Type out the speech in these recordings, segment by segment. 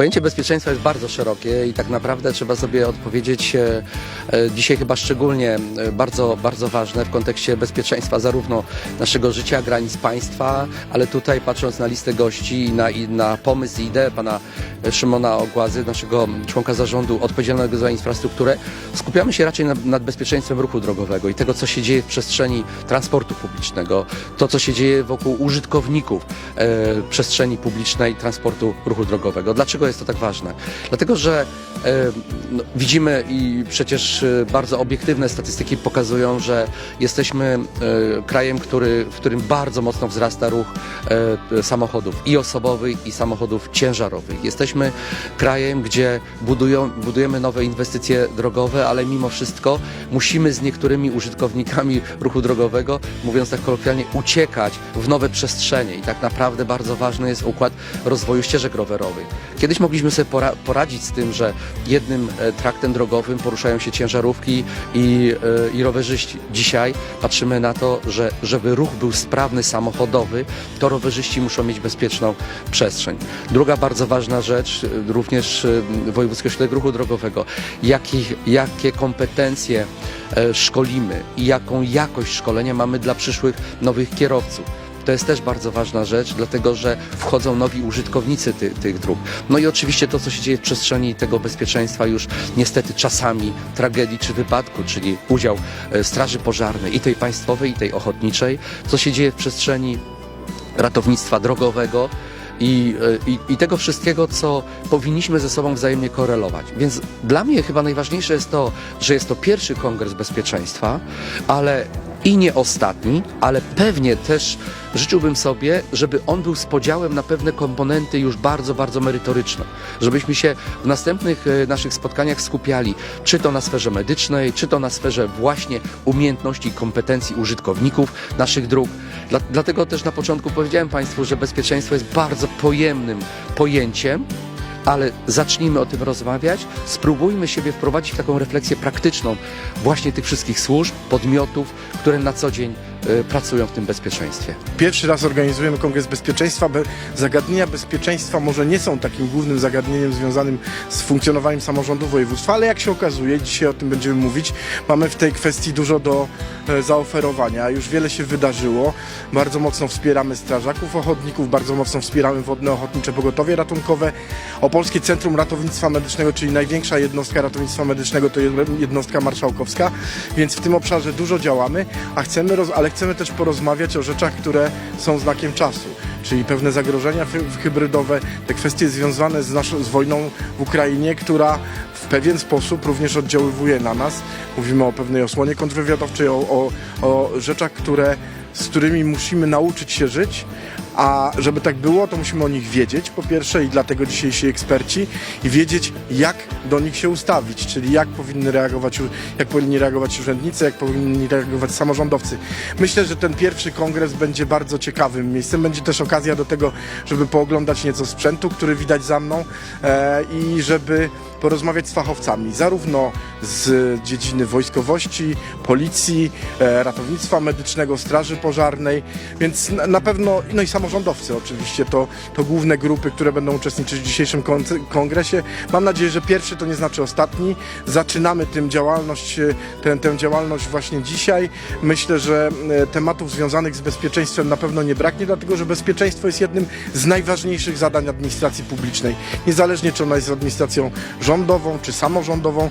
Pojęcie bezpieczeństwa jest bardzo szerokie i tak naprawdę trzeba sobie odpowiedzieć e, e, dzisiaj chyba szczególnie e, bardzo, bardzo ważne w kontekście bezpieczeństwa zarówno naszego życia, granic państwa, ale tutaj patrząc na listę gości i na, i na pomysł i ideę pana Szymona Ogłazy, naszego członka zarządu odpowiedzialnego za infrastrukturę, skupiamy się raczej nad, nad bezpieczeństwem ruchu drogowego i tego, co się dzieje w przestrzeni transportu publicznego, to, co się dzieje wokół użytkowników e, przestrzeni publicznej transportu ruchu drogowego. Dlaczego jest to tak ważne? Dlatego, że e, no, widzimy i przecież e, bardzo obiektywne statystyki pokazują, że jesteśmy e, krajem, który, w którym bardzo mocno wzrasta ruch samochodów i osobowych, i samochodów ciężarowych. Jesteśmy krajem, gdzie budują, budujemy nowe inwestycje drogowe, ale mimo wszystko musimy z niektórymi użytkownikami ruchu drogowego, mówiąc tak kolokwialnie, uciekać w nowe przestrzenie i tak naprawdę bardzo ważny jest układ rozwoju ścieżek rowerowych. Kiedyś mogliśmy sobie pora poradzić z tym, że jednym e, traktem drogowym poruszają się ciężarówki i, e, i rowerzyści. Dzisiaj patrzymy na to, że żeby ruch był sprawny samochodowy, to rowerzyści muszą mieć bezpieczną przestrzeń. Druga bardzo ważna rzecz, e, również Wojewódzki Ośrodek Ruchu Drogowego, jakich, jakie kompetencje szkolimy i jaką jakość szkolenia mamy dla przyszłych nowych kierowców. To jest też bardzo ważna rzecz, dlatego że wchodzą nowi użytkownicy ty, tych dróg. No i oczywiście to, co się dzieje w przestrzeni tego bezpieczeństwa już niestety czasami tragedii czy wypadku, czyli udział e, Straży Pożarnej i tej państwowej, i tej ochotniczej, co się dzieje w przestrzeni ratownictwa drogowego i, e, i, i tego wszystkiego, co powinniśmy ze sobą wzajemnie korelować. Więc dla mnie chyba najważniejsze jest to, że jest to pierwszy kongres bezpieczeństwa, ale i nie ostatni, ale pewnie też życzyłbym sobie, żeby on był z podziałem na pewne komponenty już bardzo, bardzo merytoryczne. Żebyśmy się w następnych e, naszych spotkaniach skupiali, czy to na sferze medycznej, czy to na sferze właśnie umiejętności i kompetencji użytkowników naszych dróg. Dla, dlatego też na początku powiedziałem Państwu, że bezpieczeństwo jest bardzo pojemnym pojęciem, ale zacznijmy o tym rozmawiać, spróbujmy siebie wprowadzić w taką refleksję praktyczną właśnie tych wszystkich służb, podmiotów, które na co dzień pracują w tym bezpieczeństwie. Pierwszy raz organizujemy Kongres Bezpieczeństwa. Be- Zagadnienia bezpieczeństwa może nie są takim głównym zagadnieniem związanym z funkcjonowaniem samorządu województwa, ale jak się okazuje, dzisiaj o tym będziemy mówić, mamy w tej kwestii dużo do e, zaoferowania. Już wiele się wydarzyło. Bardzo mocno wspieramy strażaków ochotników, bardzo mocno wspieramy Wodne Ochotnicze Pogotowie Ratunkowe. Opolskie Centrum Ratownictwa Medycznego, czyli największa jednostka ratownictwa medycznego, to jednostka marszałkowska, więc w tym obszarze dużo działamy, a chcemy, roz- ale chcemy też porozmawiać o rzeczach, które są znakiem czasu, czyli pewne zagrożenia hy- hybrydowe, te kwestie związane z, naszą, z wojną w Ukrainie, która w pewien sposób również oddziaływuje na nas. Mówimy o pewnej osłonie kontrwywiadowczej, o, o, o rzeczach, które, z którymi musimy nauczyć się żyć, a żeby tak było, to musimy o nich wiedzieć, po pierwsze, i dlatego dzisiejsi eksperci, i wiedzieć, jak do nich się ustawić, czyli jak powinny reagować, jak powinni reagować urzędnicy, jak powinni reagować samorządowcy. Myślę, że ten pierwszy kongres będzie bardzo ciekawym miejscem. Będzie też okazja do tego, żeby pooglądać nieco sprzętu, który widać za mną e, i żeby porozmawiać z fachowcami, zarówno z dziedziny wojskowości, policji, e, ratownictwa medycznego, straży pożarnej, więc na, pewno, no i samorządowcy oczywiście, to, to główne grupy, które będą uczestniczyć w dzisiejszym kon- kongresie. Mam nadzieję, że pierwszy to nie znaczy ostatni. Zaczynamy tym działalność, e, tę, tę działalność właśnie dzisiaj. Myślę, że e, tematów związanych z bezpieczeństwem na pewno nie braknie, dlatego że bezpieczeństwo jest jednym z najważniejszych zadań administracji publicznej. Niezależnie czy ona jest administracją rządową czy samorządową,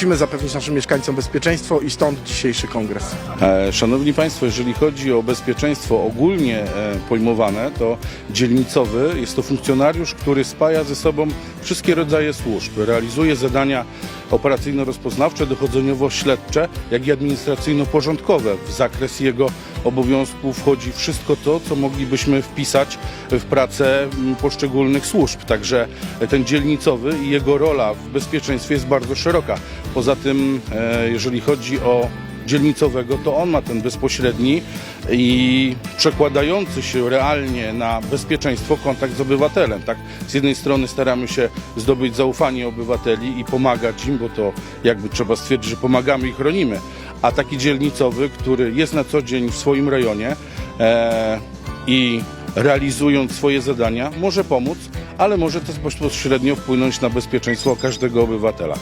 musimy zapewnić naszym mieszkańcom bezpieczeństwo i stąd dzisiejszy kongres. E, Szanowni Państwo, jeżeli chodzi o bezpieczeństwo ogólnie e, pojmowane, to dzielnicowy jest to funkcjonariusz, który spaja ze sobą wszystkie rodzaje służb, realizuje zadania operacyjno-rozpoznawcze, dochodzeniowo-śledcze, jak i administracyjno-porządkowe. W zakres jego obowiązków wchodzi wszystko to, co moglibyśmy wpisać w pracę mm, poszczególnych służb. Także ten dzielnicowy i jego rola w bezpieczeństwie jest bardzo szeroka. Poza tym, e, jeżeli chodzi o dzielnicowego, to on ma ten bezpośredni i przekładający się realnie na bezpieczeństwo kontakt z obywatelem. Tak? Z jednej strony staramy się zdobyć zaufanie obywateli i pomagać im, bo to jakby trzeba stwierdzić, że pomagamy i chronimy. A taki dzielnicowy, który jest na co dzień w swoim rejonie e, i realizując swoje zadania, może pomóc, ale może też bezpośrednio wpłynąć na bezpieczeństwo każdego obywatela.